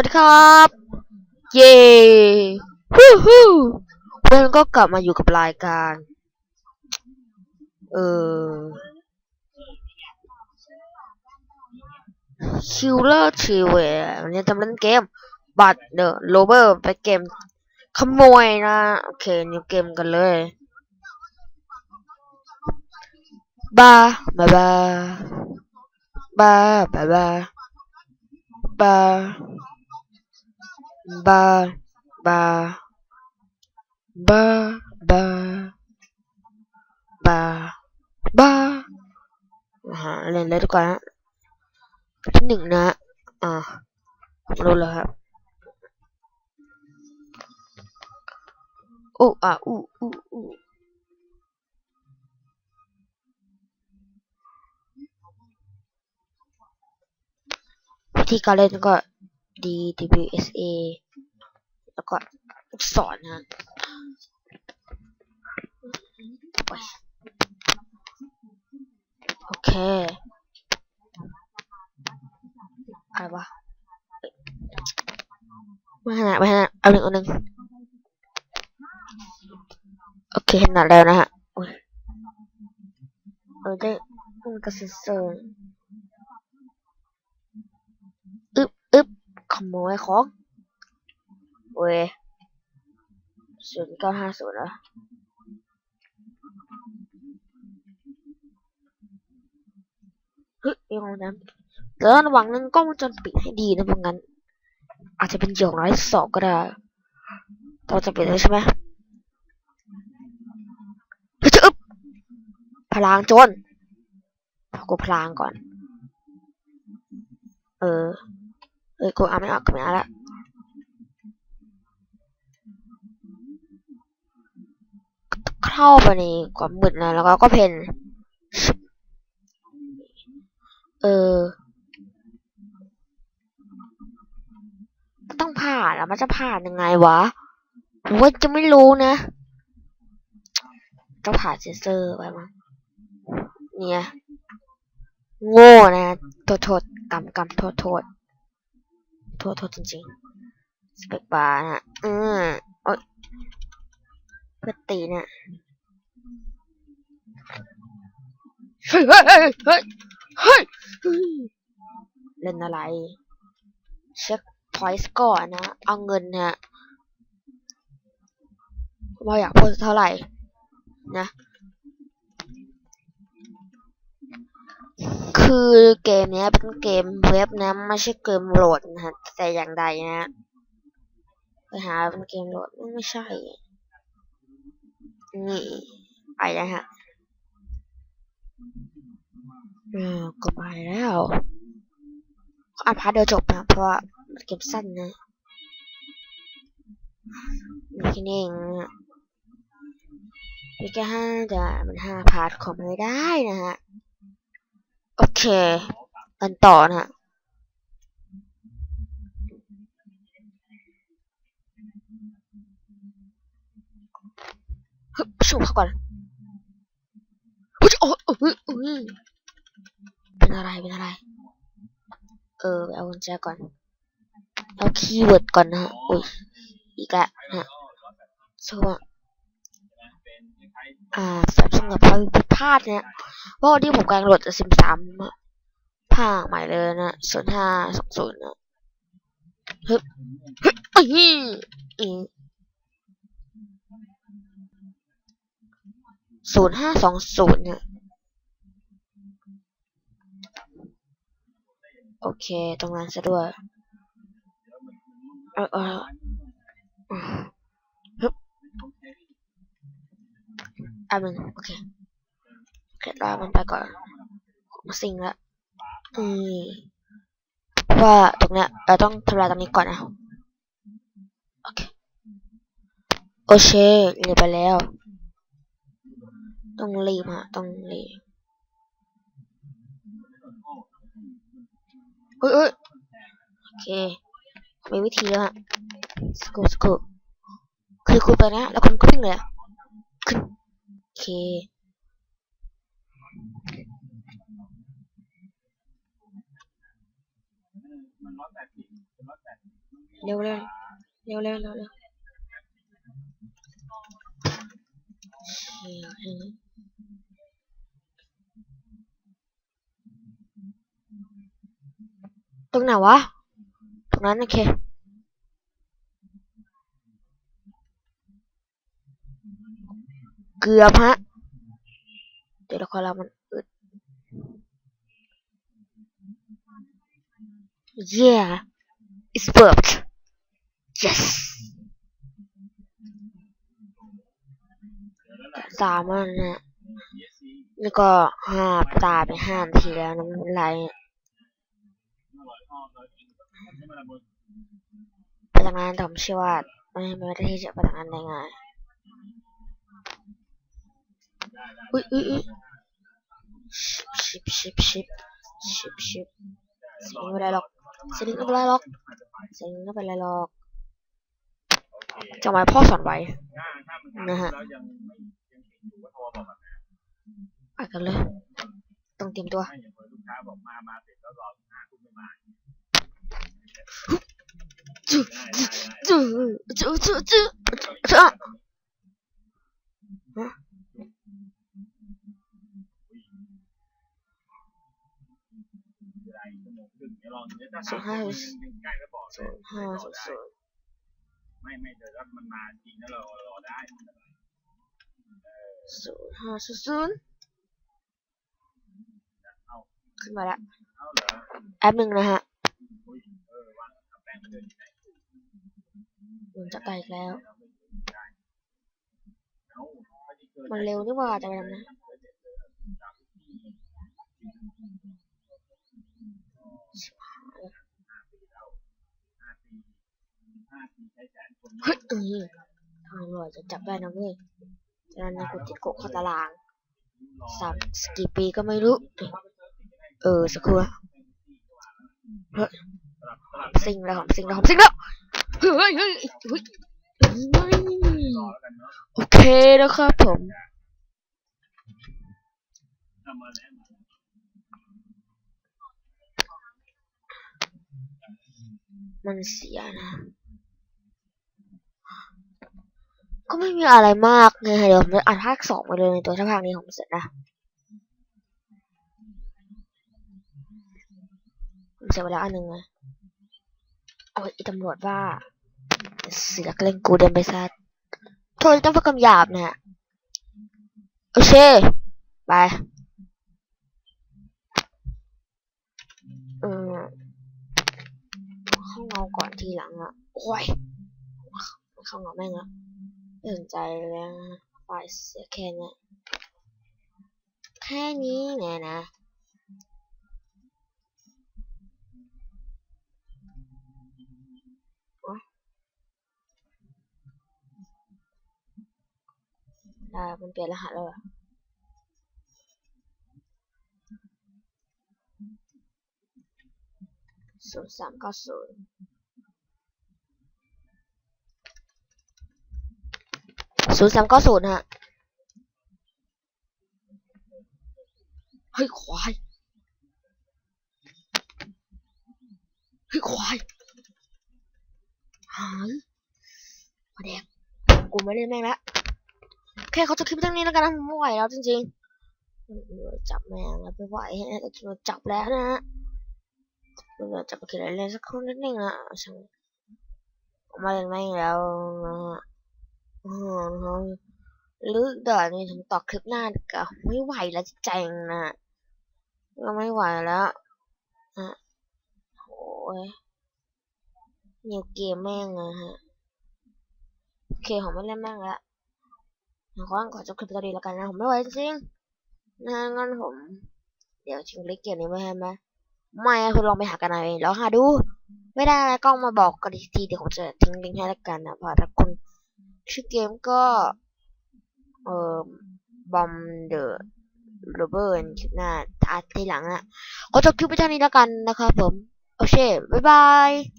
วัสดีครับ เย้ฮู้ฮู้เพื่อนก็กลับมาอยู่กับรายการ เออคิลเลอร์ทีเววันนี้จะมาเล่นเกม บัตเดอะโรเบอร์ไปเกม ขโมยนะ โอเค นิวเกมกันเลยบาบาบาบาบาบาบา บาบาบาบาบาบาอ่าฮะเล่นเลยดีกว่านะที่หนึ่งนะอ่ารู้แล้วครับโอ้อะอู้อู้อู้วิธีการเล่นก็ D W S A แล้วก็ลูกศรนะโอเคอะไรวะไม่ขนาดไม่ขนาดเอาหนึ่งเอาหนึ่งโอเคขนาดแล้วนะฮะโอเออได้มันก็เซนเซอร์อึบอึบข โมยของเว้ยศูนย์เก้าห้าศูนย์เหรอเฮ้ยยังไงนะแล้วระวังนั้นกล้องวงจรปิดให้ดีนะเพราะงั้น อาจจะเป็นเหยื่อของรายสองก็ได้เราจะปิดเลยใช่ไหมเฮ้ยจะอึบพลางโจรกูพลางก่อน เออ เอ้ยกูอ่านไม่ออกกูไม่อ่านละเข้าไปในความมืดนะแล้วก็ก็เพนเออต้องผ่านแล้วมันจะผ่านยังไงวะว่าจะไม่รู้นะต้องผ่านเซนเซอร์ไปมั้งเนี่ย โง่นะโทษโทษกำกำโทษโทษ โทษโทษจริงๆ สเปกบาร์นะอืมโอ๊ยเพื่อตีเนี่ยเฮ้ยเฮ้ยเฮ้ยเฮ้ยเล่นอะไร เช็คพอยต์ก่อนนะ เอาเงินนะว่าอยากพูดเท่าไหร่นะ คือเกมนี้เป็นเกมเว็บนะไม่ใช่เกมโหลดนะฮะแต่อย่างใดนะไปหาเป็นเกมโหลดไม่ใช่ นี่ไปนะฮะอ่าก็ไปแล้วอ่านพาร์ทเดียวจบนะเพราะว่ามันเกมสั้นนะมีแค่นี้เองมีแค่ห้าแต่มันห้าพาร์ทของไม่ได้นะฮะ โอเคกันต่อนะฮะฮึบชูเข้าก่อนโอ้ยโอ้ยโอ้ยเป็นอะไร เป็นอะไร เออเอากุญแจก่อน เอาคีย์เวิร์ดก่อนนะฮะอุ้ย อีกแล้วนะฮะสวัสดีอ่าสำหรับความผิดพลาดเนี่ย เพราะที่ผมกำลังโหลดจะซิมสามภาคใหม่เลยนะศูนย์ห้าสองศูนย์นะฮึบฮึบอีอีศูนย์ห้าสองศูนย์เนี่ยโอเค ตรงนั้นซะด้วยเออเออฮึบอะมึงโอเค โอเครอมันไปก่อนสิ่งละอืมว่าตรงเนี้ยเราต้องทำลายตรงนี้ก่อนนะ โอเค โอเคเรียบไปแล้ว ต้องรีบฮะต้องรีบเอ้ยเอ้ยโอเค มีวิธีแล้วฮะสกูสกูคือคุณไปนะ แล้วคุณก็วิ่งเลยอะขึ้นโอเค มันร้อยแปดสิบมันร้อยแปดสิบ เร็วเร็วเร็วเร็วเร็วเร็วตรงไหนวะ ตรงนั้นโอเคเกือบฮะ เดี๋ยวละครเรามันอึด yeah it's worked yes สามอันนะแล้วก็ห้าตาไปห้านาทีแล้วนะไม่เป็นไรไปทำงานแต่ผมเชื่อว่าไม่ไม่ได้ที่จะไปทำงานได้ง่ายอุ้ยอุ้ยอุ้ยชิปชิปชิปชิปชิปสิงไม่เป็นไรหรอก สิงไม่เป็นไรหรอกสิงไม่เป็นไรหรอกจะมาพ่อสอนไว้นะฮะแล้วยังไม่ยังเห็นอยู่ว่าโทรบอกแบบนั้นไปกันเลย ต้องเตรียมตัวไม่อย่างเมื่อลูกค้าบอกมามาเสร็จแล้วรอหาคุณไม่มาจุ๊ได้ได้ได้ จุ๊จุ๊จุ๊จุ๊จุ๊ เวลาอีก ชั่วโมงครึ่งเดี๋ยวลองดูถ้าศูนย์ห้ายังใกล้ก็บอกเลศูยนย์ห้าศูนย์ศูนย์ไม่ไม่เดี๋ยวถ้ามันมาจริงแล้วเรารอได้ศูนย์ห้าศูนย์ศูนย์เอาขึ้นมาแล้วเอาเหรอแอปหนึ่งนะฮะอุ้ยเออวางเอาแป้งมาเดินที่ไหนมันจะไกลอีกแล้วเราไม่ได้เอาไม่ได้เกินมันเร็วนี่หว่าจะไปทำนะ เฮ้ยเออทางตำรวจจะจับได้นะเว้ยฉะนั้นกูติดคุกเข้าตารางสามสกี่ปีก็ไม่รู้ เออสักครู่อะเฮ้ยซิงแล้วผมซิงแล้วผมซิงแล้วเฮ้ยเฮ้ยเฮ้ยเฮ้ยโอเคนะครับผมมันเสียนะ ก็ไม่มีอะไรมากไงเดี๋ยวผมจะอ่านภาคสองไปเลยในตัวถ้าภาคนี้ผมเสร็จนะผมเสร็จไปแล้วอันหนึ่งนะโอ้ยอีตำรวจว่าเสือกเล่นกูเดินไปซะโทษต้องพูดคำหยาบเนะโอเค ไปอืมเข้าเงาก่อนทีหลังอะ โอ้ยเข้าเงาแม่งอะ ไม่นใจเลยนะฝ่ายเสียแค่เนี้ยแค่นี้เนี่ยนะได้มันเปลี่ยนรหัสแล้วเหรอศูนย์สามเก้าศูนย์ ศูนย์สามเก้าศูนย์ฮะ เฮ้ยควาย เฮ้ยควาย หายมาแดกกูไม่เล่นแม่งละโอเคเขาจะคลิปเรื่องนี้แล้วกันนะไม่ไหวแล้วจริงๆ จับแม่งแล้วไปไหวนะแต่ตำรวจจับแล้วนะฮะตำรวจจับไปคิดอะไรเล่นสักครู่นิดนึงนะช่างผมมาเล่นแม่งแล้วนะฮะ อืมเขาลึกเดี๋ยวนี้ผมต่อคลิปหน้ากว่าไม่ไหวแล้วจริงนะก็ไม่ไหวแล้วอะโอ้ยนิวเกมแม่งอะฮะโอเคผมไม่เล่นแม่งละขอขอจบคลิปตอนนี้แล้วกันนะผมไม่ไหวจริงนะงั้นผม เดี๋ยวชิงเล็กเกมนี้ไม่ให้ไหมไม่คุณลองไปหากันเอาเองแล้วหาดู ไม่ได้อะไรก็มาบอกกันทีเดี๋ยวผมจะทิ้งลิงก์ให้แล้วกันนะพราะถ้าคุณ ชื่อเกมก็ เอ่อบอมเดอะโรเบิร์นคลิปหน้าอาทีหลังนะขอจบคลิปไปเท่านี้แล้วกันนะครับผม โอเค บ๊ายบาย